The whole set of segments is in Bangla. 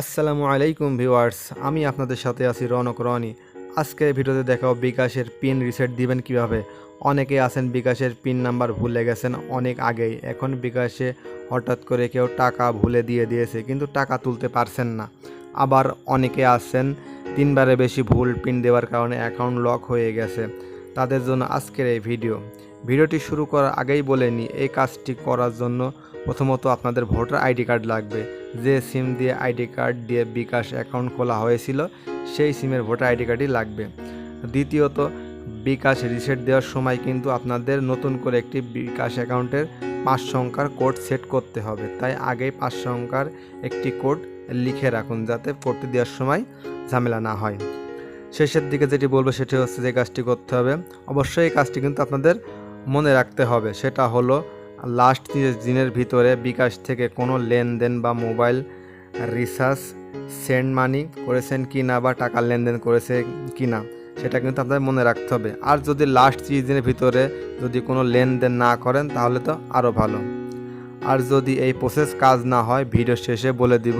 আসসালামু আলাইকুম ভিউয়ার্স, আমি আপনাদের সাথে আছি রনক রনি। আজকের ভিডিওতে দেখাও বিকাশের পিন রিসেট দিবেন কীভাবে। অনেকে আছেন বিকাশের পিন নাম্বার ভুলে গেছেন অনেক আগেই। এখন বিকাশে হঠাৎ করে কেউ টাকা ভুলে দিয়ে দিয়েছে, কিন্তু টাকা তুলতে পারছেন না। আবার অনেকে আছেন তিনবারে বেশি ভুল পিন দেওয়ার কারণে অ্যাকাউন্ট লক হয়ে গেছে। তাদের জন্য আজকের এই ভিডিও। ভিডিওটি শুরু করার আগেই বলে নিই, এই কাজটি করার জন্য প্রথমত আপনাদের ভোটার আইডি কার্ড লাগবে। যে সিম দিয়ে আইডি কার্ড দিয়ে বিকাশ অ্যাকাউন্ট খোলা হয়েছিল, সেই সিমের ভোটার আইডি কার্ডই লাগবে। দ্বিতীয়ত, বিকাশ রিসেট দেওয়ার সময় কিন্তু আপনাদের নতুন করে একটি বিকাশ অ্যাকাউন্টের পাঁচ সংখ্যার কোড সেট করতে হবে। তাই আগেই পাঁচ সংখ্যার একটি কোড লিখে রাখুন যাতে করতে দেওয়ার সময় ঝামেলা না হয়। শেষের দিকে যেটি বলব সেটি হচ্ছে যে কাজটি করতে হবে। অবশ্যই এই কাজটি কিন্তু আপনাদের মনে রাখতে হবে। সেটা হলো লাস্ট তিরিশ দিনের ভিতরে বিকাশ থেকে কোনো লেনদেন বা মোবাইল রিচার্জ সেন্ড মানি করেছেন কি না বা টাকার লেনদেন করেছে কি না সেটা কিন্তু আপনাদের মনে রাখতে হবে। আর যদি লাস্ট তিরিশ দিনের ভিতরে যদি কোনো লেনদেন না করেন, তাহলে তো আরও ভালো। আর যদি এই প্রসেস কাজ না হয় ভিডিও শেষে বলে দিব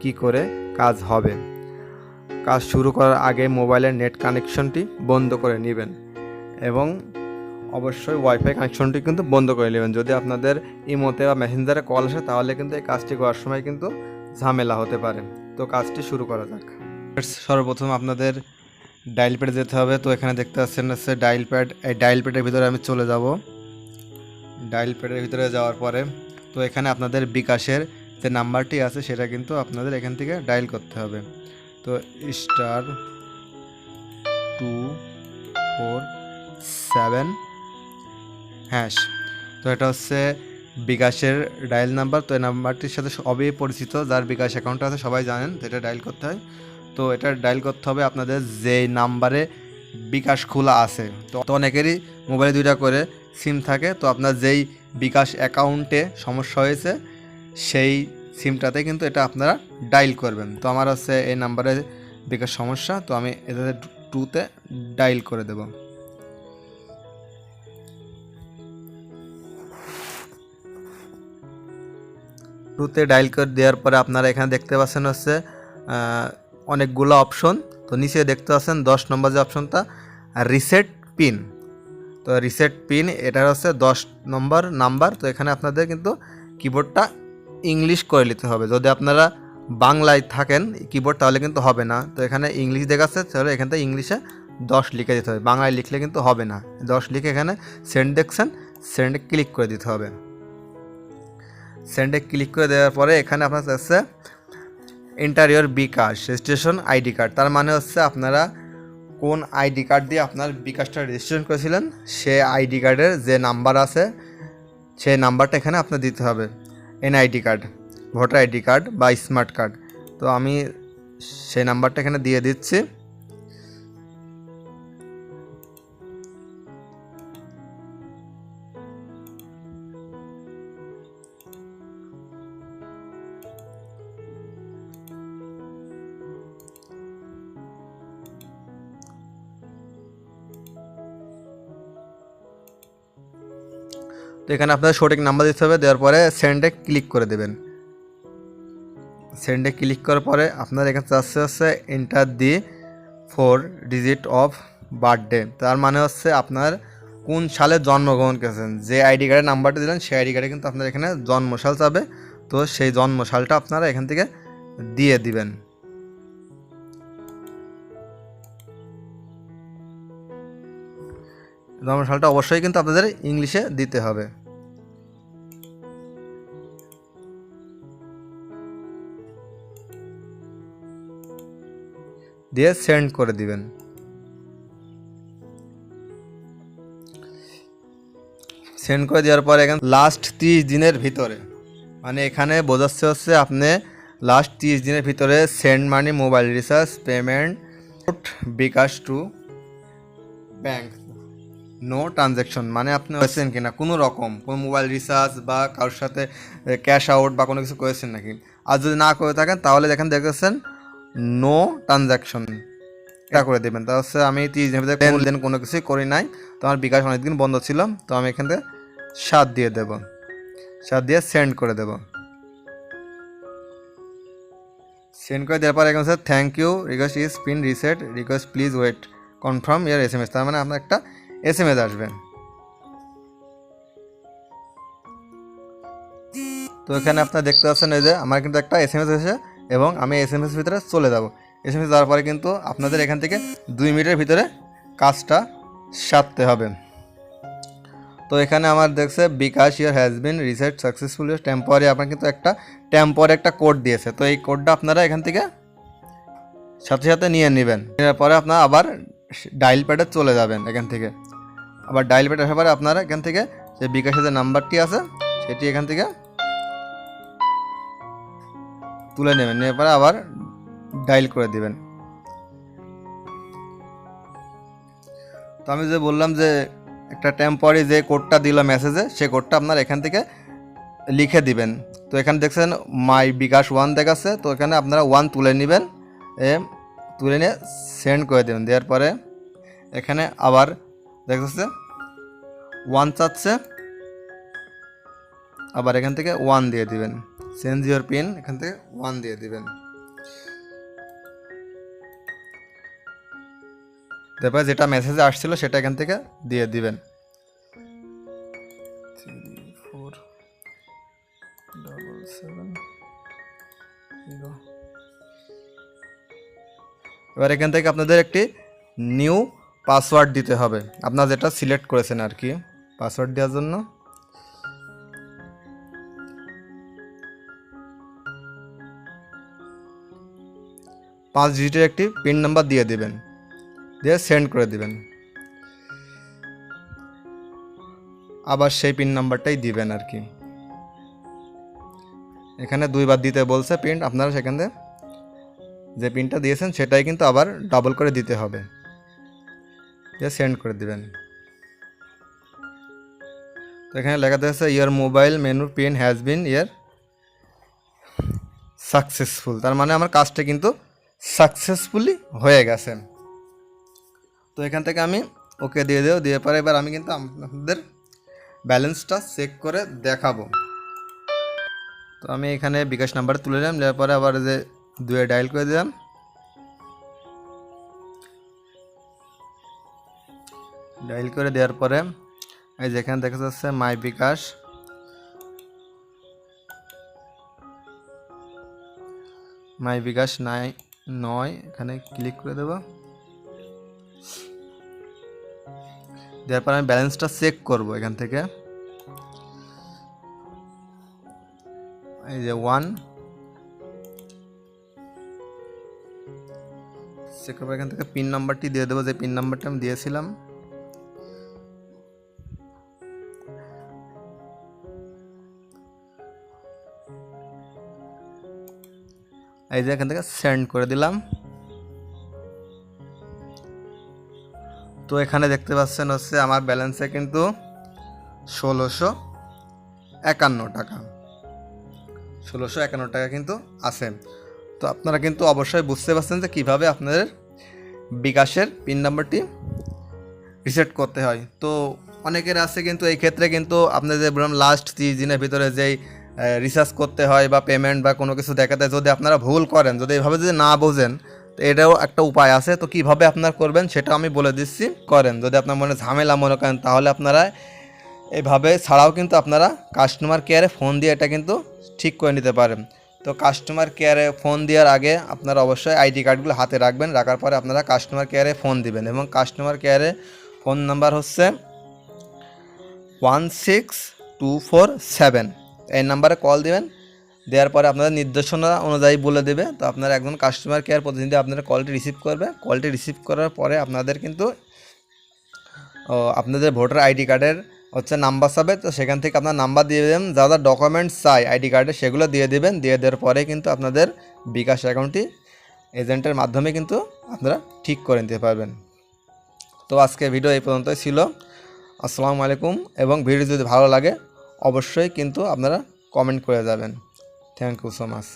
কি করে কাজ হবে। কাজ শুরু করার আগে মোবাইলের নেট কানেকশনটি বন্ধ করে নেবেন এবং অবশ্যই ওয়াইফাই কানেকশনটি কিন্তু বন্ধ করে নেবেন। যদি আপনাদের ইমোতে বা মেসেঞ্জারে কল আসে, তাহলে কিন্তু এই কাজটি করার সময় কিন্তু ঝামেলা হতে পারে। তো কাজটি শুরু করা যাক। সর্বপ্রথম আপনাদের ডাইল প্যাডে যেতে হবে। তো এখানে দেখতে পাচ্ছেন হচ্ছে ডাইল প্যাড এই ডাইল প্যাডের ভিতরে আমি চলে যাব। ডাইল প্যাডের ভিতরে যাওয়ার পরে তো এখানে আপনাদের বিকাশের যে নাম্বারটি আছে, সেটা কিন্তু আপনাদের এখান থেকে ডাইল করতে হবে। তো star two four seven hash তো এটা হচ্ছে বিকাশের ডায়াল নাম্বার। তো এই নাম্বারটির সাথে সবই পরিচিত, যার বিকাশ অ্যাকাউন্ট আছে, সবাই জানেন তো এটা ডায়াল করতে হয়। তো এটা ডায়াল করতে হবে আপনাদের যে নাম্বারে বিকাশ খোলা আছে। তো তো অনেকেরই মোবাইলে দুইটা করে সিম থাকে, তো আপনার যেই বিকাশ অ্যাকাউন্টে সমস্যা হয়েছে, সেই সিমটাতে কিন্তু এটা আপনারা ডাইল করবেন। তো আমার হচ্ছে এই নাম্বারে বিকাশ সমস্যা, তো আমি এটাতে টুতে ডাইল করে দেবো। টুতে ডাইল করে দেওয়ার পরে আপনারা এখানে দেখতে পাচ্ছেন হচ্ছে অনেকগুলো অপশন। তো নিচে দেখতে পাচ্ছেন দশ নম্বর যে অপশনটা, রিসেট পিন। তো রিসেট পিন, এটার হচ্ছে দশ নম্বর নাম্বার। তো এখানে আপনাদের কিন্তু কিবোর্ডটা ইংলিশ করে নিতে হবে। যদি আপনারা বাংলায় থাকেন কিবোর্ড তাহলে কিন্তু হবে না। তো এখানে ইংলিশ দেখাচ্ছে, তাহলে এখান থেকে ইংলিশে দশ লিখে দিতে হবে। বাংলায় লিখলে কিন্তু হবে না। দশ লিখে এখানে সেন্ড দেখছেন সেন্ডে ক্লিক করে দিতে হবে। সেন্ডে ক্লিক করে দেওয়ার পরে এখানে আপনার আছে interior bKash registration ID card তার মানে হচ্ছে আপনারা কোন আইডি কার্ড দিয়ে আপনার বিকাশটা রেজিস্ট্রেশন করেছিলেন সে আইডি কার্ডের যে নাম্বার আছে, সেই নাম্বারটা এখানে আপনার দিতে হবে। N NID card voter ID card বা স্মার্ট কার্ড তো আমি সেই নাম্বারটা এখানে দিয়ে দিচ্ছি। তো এখানে আপনাদের সঠিক নাম্বার দিতে হবে, দেওয়ার পরে সেন্ডে ক্লিক করে দেবেন। সেন্ডে ক্লিক করার পরে আপনার এখানে চাচ্ছে হচ্ছে enter the four digit of birthday তার মানে হচ্ছে আপনার কোন সালে জন্মগ্রহণ করেছেন? যে আইডি কার্ডের নাম্বারটা দিলেন, সেই আইডি কার্ডে কিন্তু আপনার এখানে জন্মসাল চাবে তো সেই জন্মসালটা আপনারা এখান থেকে দিয়ে দিবেন। জন্মসালটা অবশ্যই কিন্তু আপনাদের ইংলিশে দিতে হবে। দিয়ে সেন্ড করে দিবেন। সেন্ড করে দেওয়ার পরে এখানে লাস্ট তিরিশ দিনের ভিতরে মানে এখানে বোঝাচ্ছে হচ্ছে আপনি লাস্ট তিরিশ দিনের ভিতরে send money, mobile recharge, payment, bKash to bank. No transaction মানে আপনি করেছেন কিনা, কোনো রকম, কোনো মোবাইল রিচার্জ বা কারোর সাথে ক্যাশ আউট বা কোনো কিছু করেছেন নাকি? আর যদি না করে থাকেন, তাহলে দেখেন দেখেছেন নো ট্রানজ্যাকশন এটা করে দেবেন। তা হচ্ছে আমি তিরিশ দিন কোনো কিছুই করি নাই। তো আমার বিকাশ অনেকদিন বন্ধ ছিল, তো আমি এখান থেকে সাত দিয়ে দেব। সাত দিয়ে সেন্ড করে দেব। সেন্ড করে দেওয়ার পরে এখানে thank you request is pin reset request please wait confirm your S M S তার মানে আপনার একটা এস এম এস আসবে তো এখানে আপনারা দেখতে পাচ্ছেন এই যে আমার কিন্তু একটা এস এম এস এসেছে এবং আমি এস এম এস ভিতরে চলে যাব। এস এম এস যাওয়ার পরে কিন্তু আপনাদের এখান থেকে দুই মিনিটের ভিতরে কাজটা সারতে হবে। তো এখানে আমার দেখছে, bKash your has been reset successful temporary আপনার কিন্তু একটা টেম্পোয়ারি একটা কোড দিয়েছে। তো এই কোডটা আপনারা এখান থেকে সাথে সাথে নিয়ে নেবেন। নেওয়ার পরে আপনারা আবার ডাইল প্যাডে চলে যাবেন এখান থেকে। আবার ডাইল প্যাড আসার পরে আপনারা এখান থেকে যে বিকাশের যে নাম্বারটি আছে, সেটি এখান থেকে তুলে নেবেন। নেওয়ার পরে আবার ডাইল করে দিবেন। তো আমি যে বললাম যে একটা টেম্পোরারি যে কোডটা দিল মেসেজে সেই কোডটা আপনার এখান থেকে লিখে দিবেন। তো এখানে দেখছেন মাই বিকাশ ওয়ান দেখাচ্ছে। তো এখানে আপনারা ওয়ান তুলে নেবেন, এ তুলে নিয়ে সেন্ড করে দেবেন। দেওয়ার পরে এখানে আবার দেখতেছে? ওয়ান চাচ্ছে। আবার এখান থেকে ওয়ান দিয়ে দিবেন। চেঞ্জ ইউর পিন এখান থেকে ওয়ান দিয়ে দিবেন। তারপরে যেটা মেসেজে আসছিল সেটা এখান থেকে দিয়ে দিবেন। এবার এখান থেকে আপনাদের একটি নিউ পাসওয়ার্ড দিতে হবে। আপনার যেটা সিলেক্ট করেছেন আর কি, পাসওয়ার্ড দেওয়ার জন্য। পাঁচ ডিজিটের একটি পিন নাম্বার দিয়ে দিবেন। দিয়ে সেন্ড করে দিবেন। আবার সেই পিন নাম্বারটাই দিবেন আর কি। এখানে দুইবার দিতে বলছে পিন আপনারা সেখান যে পিনটা দিয়েছেন সেটাই কিন্তু আবার ডাবল করে দিতে হবে। দিয়ে সেন্ড করে দেবেন। তো এখানে লেখা আছে your mobile menu pin has been your successful তার মানে আমার কাজটা কিন্তু সাকসেসফুলি হয়ে গেছে। তো এখান থেকে আমি ওকে দিয়ে দেবো, দিয়ে পরে এবার আমি কিন্তু আপনাদের ব্যালেন্সটা চেক করে দেখাবো। তো আমি এখানে বিকাশ নাম্বার তুলে নিলাম পরে আবার যে দুয়ে ডায়াল করে দিলাম। ডায়াল করে দেওয়ার পরে, এই যেখানে দেখা যাচ্ছে মাই বিকাশ। মাই বিকাশ নাই, নয়, এখানে ক্লিক করে দেবো। দেওয়ার পর আমি ব্যালেন্সটা চেক করব এখান থেকে। এই যে ওয়ান। চেক করব এখান থেকে পিন নাম্বারটি দিয়ে দেবো, যে পিন নাম্বারটা আমি দিয়েছিলাম। এই যে এখান থেকে সেন্ড করে দিলাম। তো এখানে দেখতে পাচ্ছেন হচ্ছে আমার ব্যালেন্সে কিন্তু ষোলোশো একান্ন টাকা। ষোলোশো একান্ন টাকা কিন্তু আছে। তো আপনারা কিন্তু অবশ্যই বুঝতে পারছেন যে কীভাবে আপনাদের বিকাশের পিন নাম্বারটি রিসেট করতে হয়। তো অনেকের আছে কিন্তু এই ক্ষেত্রে কিন্তু আপনাদের বললাম লাস্ট তিরিশ দিনের ভিতরে যেই রিচার্জ করতে হয় বা পেমেন্ট বা কোনো কিছু দেখাতে যদি আপনারা ভুল করেন, যদি এভাবে যদি না বোঝেন, তো এটাও একটা উপায় আছে। তো কীভাবে আপনারা করবেন সেটা আমি বলে দিচ্ছি, করেন। যদি আপনার মনে ঝামেলা মনে করেন, তাহলে আপনারা এভাবে ছাড়াও কিন্তু আপনারা কাস্টমার কেয়ারে ফোন দিয়ে এটা কিন্তু ঠিক করে নিতে পারেন। তো কাস্টমার কেয়ারে ফোন দেওয়ার আগে আপনারা অবশ্যই আইডি কার্ডগুলো হাতে রাখবেন, রাখার পরে আপনারা কাস্টমার কেয়ারে ফোন দিবেন এবং কাস্টমার কেয়ারে ফোন নাম্বার হচ্ছে one six two four seven এই নাম্বারে কল দেবেন। দেওয়ার পরে আপনাদের নির্দেশনা অনুযায়ী বলে দেবে। তো আপনারা একজন কাস্টমার কেয়ার প্রতিনিধি আপনারা কলটি রিসিভ করবে কলটি রিসিভ করার পরে আপনাদের কিন্তু আপনাদের ভোটার আইডি কার্ডের হচ্ছে নাম্বার চাবে তো সেখান থেকে আপনার নাম্বার দিয়ে দেবেন। যা যা ডকুমেন্টস চাই আইডি কার্ডে সেগুলো দিয়ে দেবেন। দিয়ে দেওয়ার পরে কিন্তু আপনাদের বিকাশ অ্যাকাউন্টটি এজেন্টের মাধ্যমে কিন্তু আপনারা ঠিক করে নিতে পারবেন। তো আজকে ভিডিও এই পর্যন্তই ছিল। আসসালামু আলাইকুম। এবং ভিডিও যদি ভালো লাগে অবশ্যই কিন্তু আপনারা কমেন্ট করে যাবেন। Thank you so much